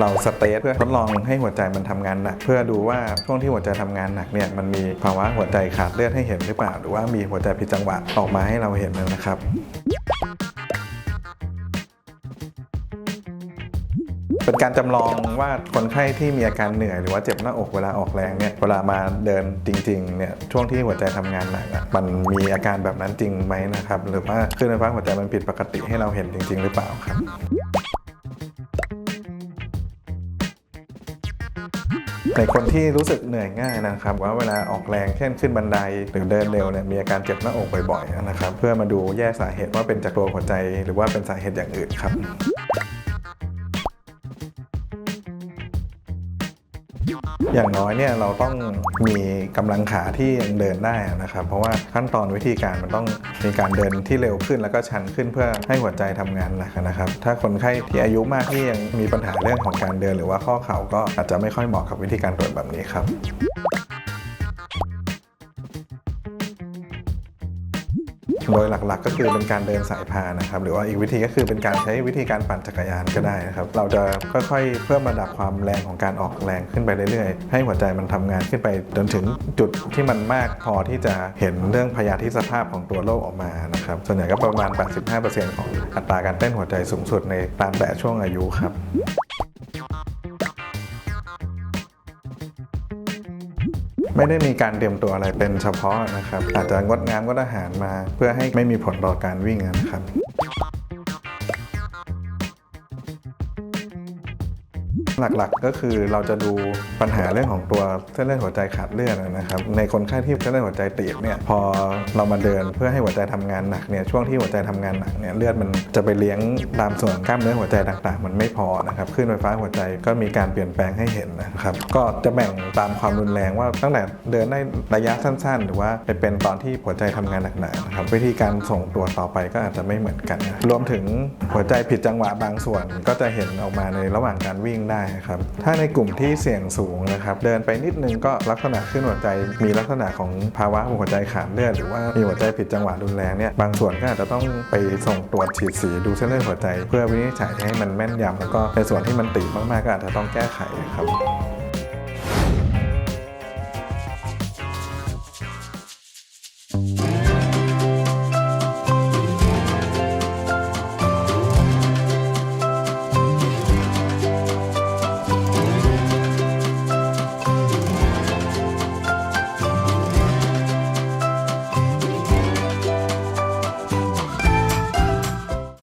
เราสเตทเพื่อทดลองให้หัวใจมันทำงานหนัก เพื่อดูว่าช่วงที่หัวใจทำงานหนักเนี่ยมันมีภาวะหัวใจขาดเลือดให้เห็นหรือเปล่า หรือว่ามีหัวใจผิดจังหวะออกมาให้เราเห็นนะครับเป็นการจำลองว่าคนไข้ที่มีอาการเหนื่อยหรือว่าเจ็บหน้าอกเวลาออกแรงเนี่ยเวลามาเดินจริงๆเนี่ยช่วงที่หัวใจทำงานหนักมันมีอาการแบบนั้นจริงไหมนะครับ หรือว่าคลื่นไฟฟ้าหัวใจมันผิดปกติให้เราเห็นจริง ๆ หรือเปล่าครับ ในคนที่รู้สึกเหนื่อยง่ายนะครับ ว่าเวลาออกแรงเช่นขึ้นบันไดหรือเดินเร็วเนี่ยมีอาการเจ็บหน้าอกบ่อยๆนะครับ เพื่อมาดูแยกสาเหตุว่าเป็นจากตัวหัวใจ หรือว่าเป็นสาเหตุอย่างอื่นครับ อย่างน้อยเนี่ยเราต้องมีกำลังขาที่ยังเดินได้นะครับ เพราะว่าขั้นตอนวิธีการมันต้องมีการเดินที่เร็วขึ้นแล้วก็ชันขึ้นเพื่อให้หัวใจทำงานหนักนะครับ ถ้าคนไข้ที่อายุมากที่ยังมีปัญหาเรื่องของการเดิน หรือว่าข้อเข่าก็อาจจะไม่ค่อยเหมาะกับวิธีการตรวจแบบนี้ครับ โดยหลักๆ ก็คือเป็นการเดินสายพานนะครับหรือว่าอีกวิธีก็คือเป็นการใช้วิธีการปั่นจักรยานก็ได้นะครับเราจะค่อยๆ เพิ่มระดับความแรงของการออกแรงขึ้นไปเรื่อยๆ ให้หัวใจมันทำงานขึ้นไปจนถึงจุดที่มันมากพอที่จะเห็นเรื่องพยาธิสภาพของตัวโรคออกมานะครับส่วนใหญ่ก็ประมาณ 85%ของอัตราการเต้นหัวใจสูงสุดในตามแต่ช่วงอายุครับ ไม่ได้มีการเตรียมตัวอะไรเป็นเฉพาะนะครับ อาจจะงดน้ำงดอาหารมา เพื่อให้ไม่มีผลต่อการวิ่งนะครับ หลักๆ ก็คือเราจะดูปัญหาเรื่องของตัวเส้นเลือดหัวใจขาดเลือดนะครับในคนไข้ที่เส้นเลือดหัวใจตีบเนี่ยพอเรามาเดินเพื่อให้หัวใจทำงานหนักเนี่ยช่วงที่หัวใจทำงานหนักเนี่ยเลือดมันจะไปเลี้ยงตามส่วนกล้ามเนื้อหัวใจต่างๆ มันไม่พอนะครับคลื่นไฟฟ้าหัวใจก็มีการเปลี่ยนแปลงให้เห็นนะครับก็จะแบ่งตามความรุนแรงว่าตั้งแต่เดินได้ระยะสั้น ๆ หรือว่าไปเป็นตอนที่หัวใจทำงานหนักๆนะครับวิธีการส่งตัวต่อไปก็อาจจะไม่เหมือนกัน รวมถึงหัวใจผิดจังหวะบางส่วนก็จะเห็นออกมาในระหว่างการวิ่งได้ครับ ถ้าในกลุ่มที่เสี่ยงสูงนะครับ เดินไปนิดนึงก็ลักษณะขึ้นหัวใจ มีลักษณะของภาวะหัวใจขาดเลือดหรือว่ามีหัวใจผิดจังหวะรุนแรงเนี่ยบางส่วนก็อาจจะต้องไปส่งตรวจฉีดสีดูเส้นเลือดหัวใจ เพื่อวินิจฉัยให้มันแม่นยำแล้วก็ในส่วนที่มันตีบมากๆก็อาจจะต้องแก้ไขครับう。